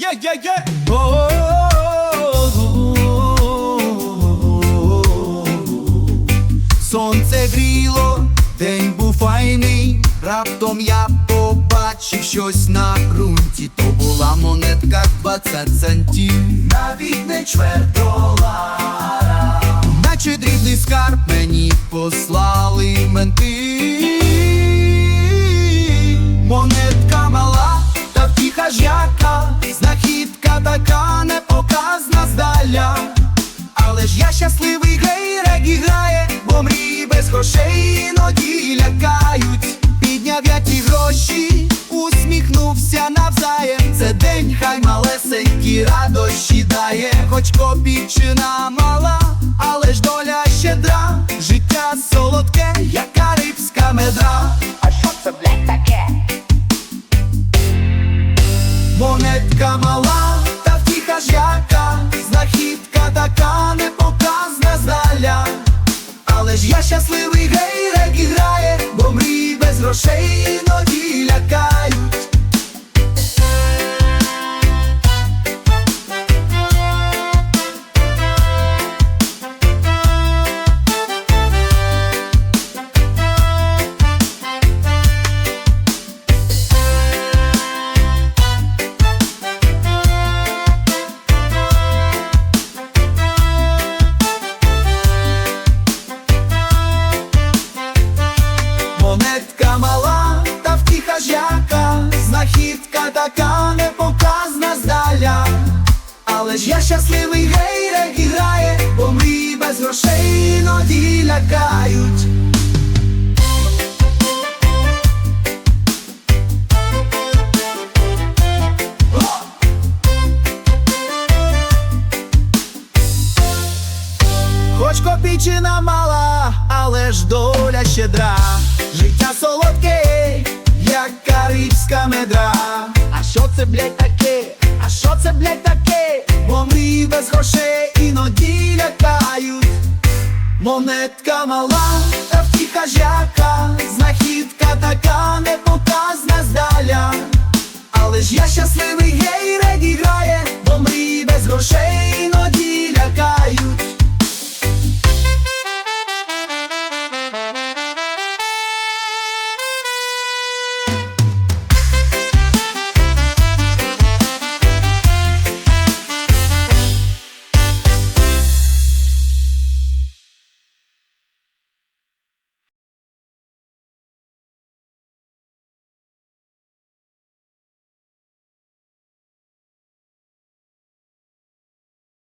Yeah, yeah, yeah. Сонце гріло, день був файний. Раптом я побачив щось на ґрунті. То була монетка 20 центів. Навіть не чверть долара. Наче дрібний скарб мені послали менти. Монетка я щасливий гей, регі грає, бо мрії без грошей іноді лякають. Підняв я ті гроші, усміхнувся навзаєм. Це день, хай малесенькі радощі дає, хоч копійчина мала, але ж доля щедра, життя солодке, як карибська медра. А що це, блядь, таке? Монетка мала, Але я щасливий гей, регі грає, бо мрій без грошей така непоказна здаля. Але ж я щасливий гей, регі грає, бо мрії без грошей іноді лякають. Хоч копійчина мала, але ж доля щедра, життя солодке, як карибська медра це, блядь, таке? А що це, блядь, таке? Бо мрії без грошей іноді лякають. Монетка мала, та втіха жяка, знахідка така непоказна здаля. Але ж я щасливий гей, грає, бо мрій без грошей.